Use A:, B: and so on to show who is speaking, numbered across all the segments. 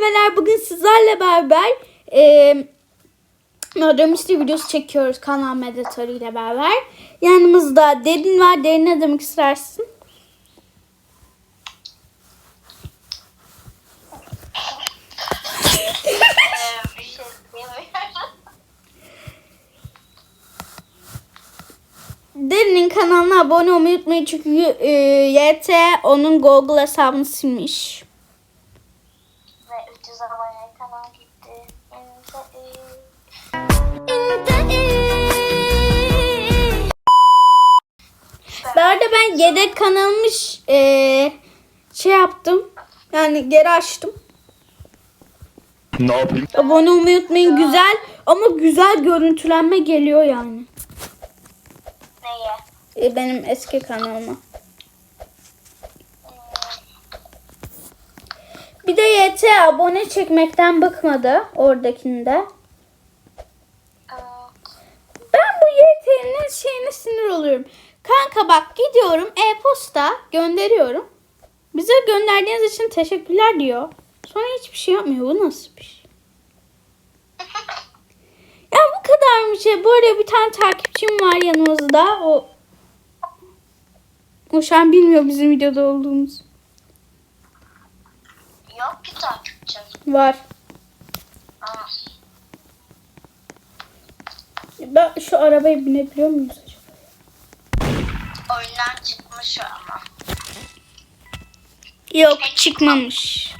A: merhabalar. Bugün sizlerle beraber e, Murder Mystery videosu çekiyoruz kanal medyatörü ile beraber. Yanımızda Derin var. Derin ne demek istersin? Derin'in kanalına abone olmayı unutmayın çünkü e, YT onun Google hesabını silmiş. Ben yedek kanalmış e, şey yaptım. Yani geri açtım.
B: Ne yapayım?
A: Abone olmayı unutmayın. Güzel ama güzel görüntülenme geliyor yani.
C: Neye?
A: E, benim eski kanalıma. Bir de YT abone çekmekten bıkmadı oradakinde.
C: Ee,
A: Ben bu YT'nin şeyine sinir oluyorum. Kanka bak gidiyorum e-posta gönderiyorum. Bize gönderdiğiniz için teşekkürler diyor. Sonra hiçbir şey yapmıyor. Bu nasıl bir şey? Ya bu kadar şey. Bu arada bir tane takipçim var yanımızda. O o şu an bilmiyor bizim videoda olduğumuz.
C: Yok ki takipçim.
A: Var.
C: Aa,
A: Ben şu arabaya binebiliyor muyuz?
C: Oyundan çıkmış o ama.
A: Yok çıkmamış.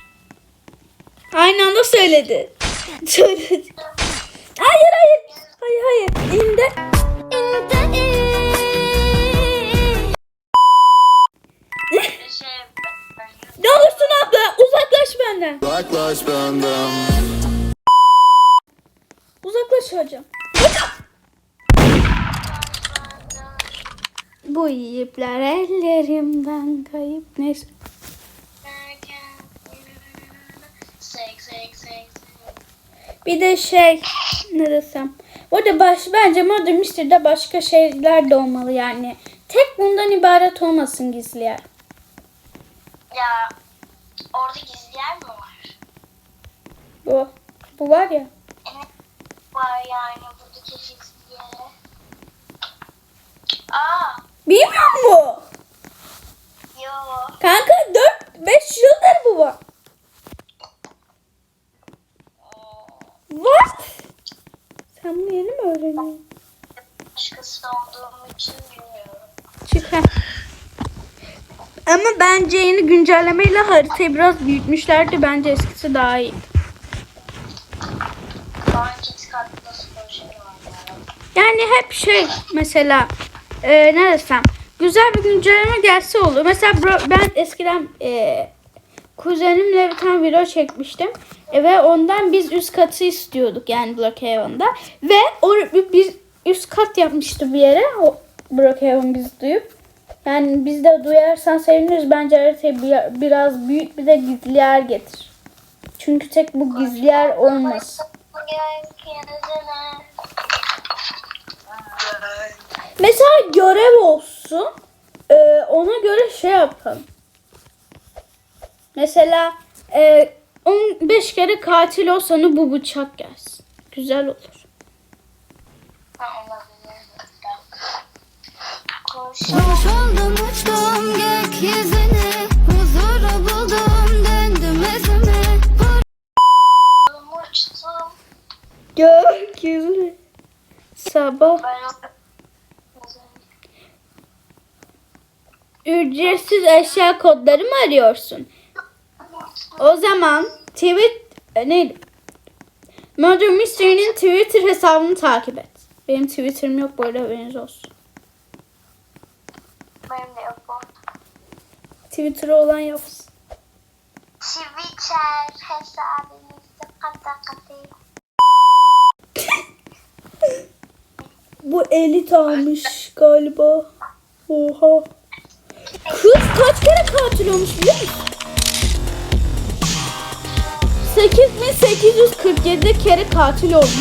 A: Aynı anda söyledi. Söyledi. Hayır hayır. Hayır hayır. İndi.
C: Ben
A: Ne olursun abla uzaklaş benden.
B: Uzaklaş benden.
A: Uzaklaş hocam. Bu ipler ellerimden kayıp. Neyse. Bir de şey ne desem. Orada baş, bence Murder Mystery'de başka şeyler de olmalı yani. Tek bundan ibaret olmasın gizli yer.
C: Ya orada gizli yer mi var?
A: Bu. Bu var ya.
C: Evet var yani burada keşiksiz yere. Aa
A: Bilmiyor mu?
C: yo.
A: Kanka 4-5 yıldır bu var. What? Sen bunu yeni mi öğreniyorsun?
C: Başkası olduğum için bilmiyorum.
A: Çıkar. Ama bence yeni güncellemeyle haritayı biraz büyütmüşlerdi. Bence eskisi daha iyi.
C: Şey?
A: Yani hep şey mesela e, ne desem güzel bir güncelleme gelse olur. Mesela bro- ben eskiden e, kuzenimle bir tane video çekmiştim. E, ve ondan biz üst katı istiyorduk yani Brookhaven'da. Ve o biz üst kat yapmıştı bir yere o Brookhaven biz duyup. Yani biz de duyarsan seviniriz. Bence haritayı bir- biraz büyük bir de gizli yer getir. Çünkü tek bu gizli yer olmaz.
C: Gökyüzüne.
A: Mesela görev olsun. Ee, ona göre şey yapalım. Mesela e, 15 kere katil olsanı bu bıçak gelsin. Güzel olur.
C: Ha, olabilir. Koş.
D: Kuş oldum uçtum gökyüzüne Huzuru buldum döndüm özüme
C: Uçtum.
A: Gökyüzü. Sabah.
C: Ben o-
A: Ücretsiz eşya kodları mı arıyorsun? O zaman tweet e, neydi? Murder Mystery'nin Twitter hesabını takip et. Benim Twitter'ım yok bu arada haberiniz olsun.
C: Benim de yok bu.
A: Twitter'ı olan yapsın.
C: Twitter hesabımızda kata katı.
A: Bu elit almış galiba. Oha. Kız kaç kere katil olmuş biliyor musun? 8847 kere katil olmuş.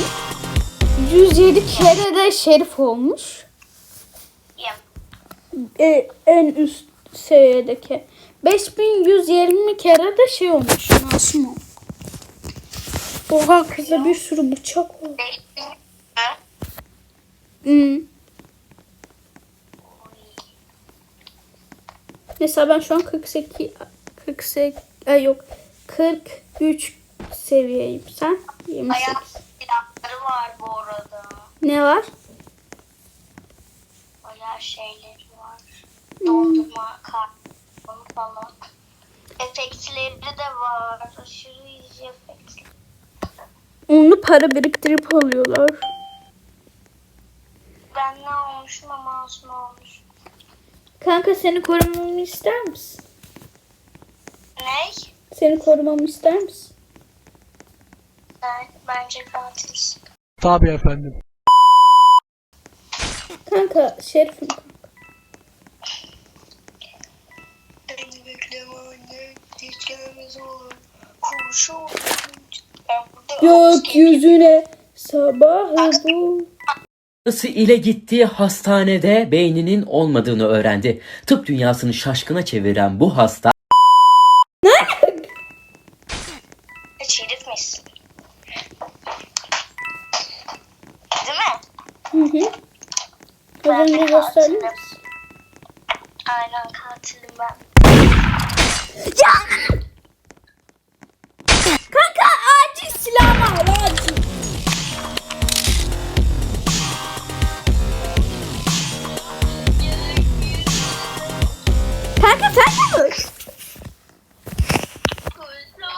A: 107 kere de şerif olmuş.
C: Yem.
A: E, en üst seviyedeki. 5120 kere de şey olmuş. Masum olmuş. Oha kızda bir sürü bıçak
C: mi?
A: Hmm. Mesela ben şu an 48 48 ay yok 43 seviyeyim. Sen 28.
C: Ayak silahları var bu arada.
A: Ne var?
C: Bayağı şeyleri var.
A: Hmm.
C: Doldurma kartonu falan. Efektleri de var. Aşırı iyi efekt.
A: Onu para biriktirip alıyorlar.
C: Ben ne olmuşum ama masum olmuş.
A: Kanka seni korumamı ister misin?
C: Ne?
A: Seni korumamı ister misin?
C: Ben, bence katilsin.
E: Tabii efendim.
A: Kanka şerifim.
C: Beni bekleme anne. Diyeceğimiz olur. Kurşun. Ben burada
A: Gökyüzüne sabahı bu.
F: Babası ile gittiği hastanede beyninin olmadığını öğrendi. Tıp dünyasını şaşkına çeviren bu hasta
C: Şerif misin? Değil mi?
A: Hı hı. Önce gösterdin mi?
C: Aynen katilim ben.
A: Kanka acil silah var acil. Mi?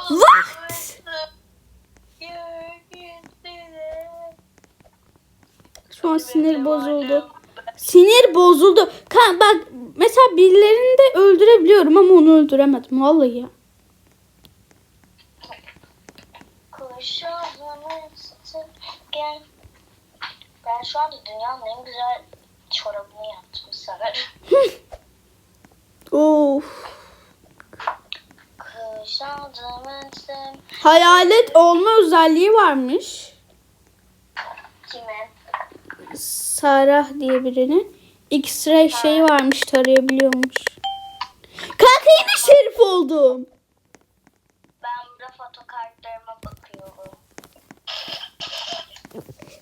A: What? Şu an sinir bozuldu. Sinir bozuldu. Kan bak mesela birilerini de öldürebiliyorum ama onu öldüremedim vallahi ya.
C: Ben şu anda dünyanın en güzel çorabını yaptım sanırım.
A: Of. Hayalet olma özelliği varmış.
C: kime?
A: Sarah diye birinin. X-ray şeyi varmış tarayabiliyormuş. Kanka yine şerif oldum.
C: Ben burada fotokartlarıma bakıyorum.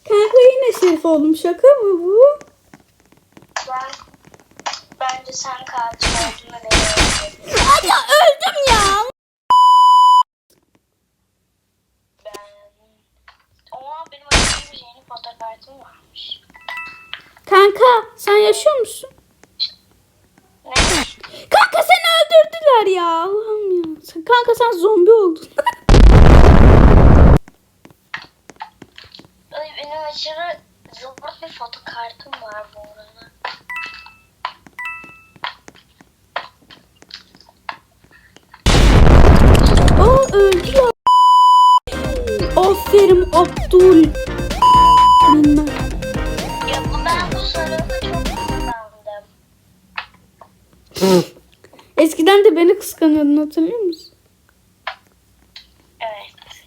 A: Kanka yine şerif oldum. Şaka mı bu?
C: Ben bence sen katil olduğunu.
A: Ay ya öldüm ya.
C: Ben... Oha benim bir yeni fotokartım varmış.
A: Kanka sen yaşıyor musun?
C: Ne?
A: Kanka seni öldürdüler ya. Allah'ım ya. Sen- Kanka sen zombi oldun.
C: Ay, benim aşırı zımbırt bir fotokartım var bu arada.
A: Aa öldü ya. Aferin Abdul. Bilmem.
C: Ya bu ben bu sırada çok kıskandım.
A: Eskiden de beni kıskanıyordun hatırlıyor musun?
C: Evet.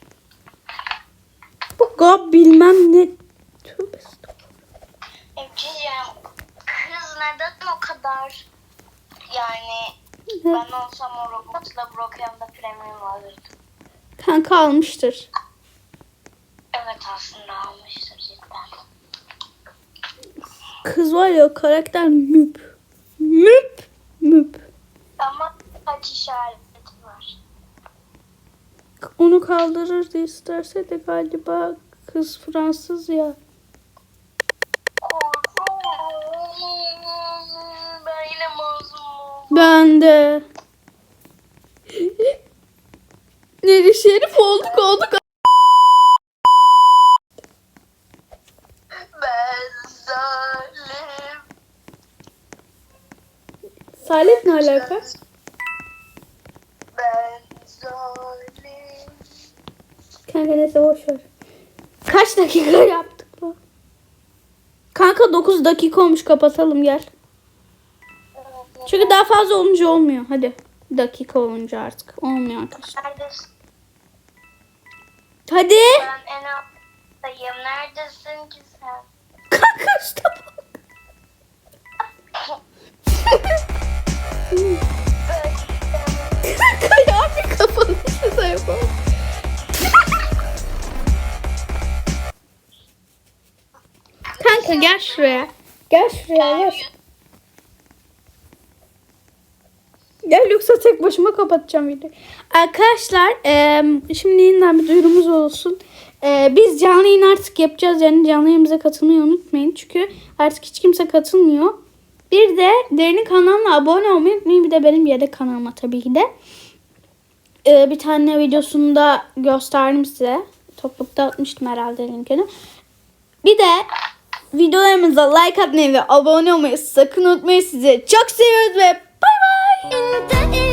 A: Bu gab bilmem ne. Tövbe estağfurullah.
C: Ececiğim, kız neden o kadar yani ben olsam o robotla Brokeon'da premium alırdım.
A: Kanka almıştır.
C: Evet aslında almıştır cidden.
A: Kız var ya karakter müp. Müp. Müp.
C: Ama kaç işareti var.
A: Onu kaldırırdı isterse de galiba kız Fransız ya.
C: Ben
A: de. Neri şerif olduk olduk.
C: Ben zalim.
A: Salih ne alaka?
C: Ben zalim.
A: Kanka neyse boş ver. Kaç dakika yaptık bu? Kanka 9 dakika olmuş kapatalım gel daha fazla olunca olmuyor. Hadi. Dakika olunca artık. Olmuyor arkadaşlar. Hadi.
C: Ben en alttayım. Neredesin ki sen?
A: Kanka işte bak. Kanka ya bir kafanı size yapalım. Kanka gel şuraya. Gel şuraya gel. Gel yoksa tek başıma kapatacağım videoyu. Arkadaşlar eee, şimdi yeniden bir duyurumuz olsun. Eee, biz canlı yayın artık yapacağız. Yani canlı yayınımıza katılmayı unutmayın. Çünkü artık hiç kimse katılmıyor. Bir de Derin'in kanalına abone olmayı unutmayın. Bir de benim yedek kanalıma tabii ki de. Eee, bir tane videosunda gösterdim size. Toplulukta atmıştım herhalde linkini. Bir de videolarımıza like atmayı ve abone olmayı sakın unutmayın. Sizi çok seviyoruz ve In the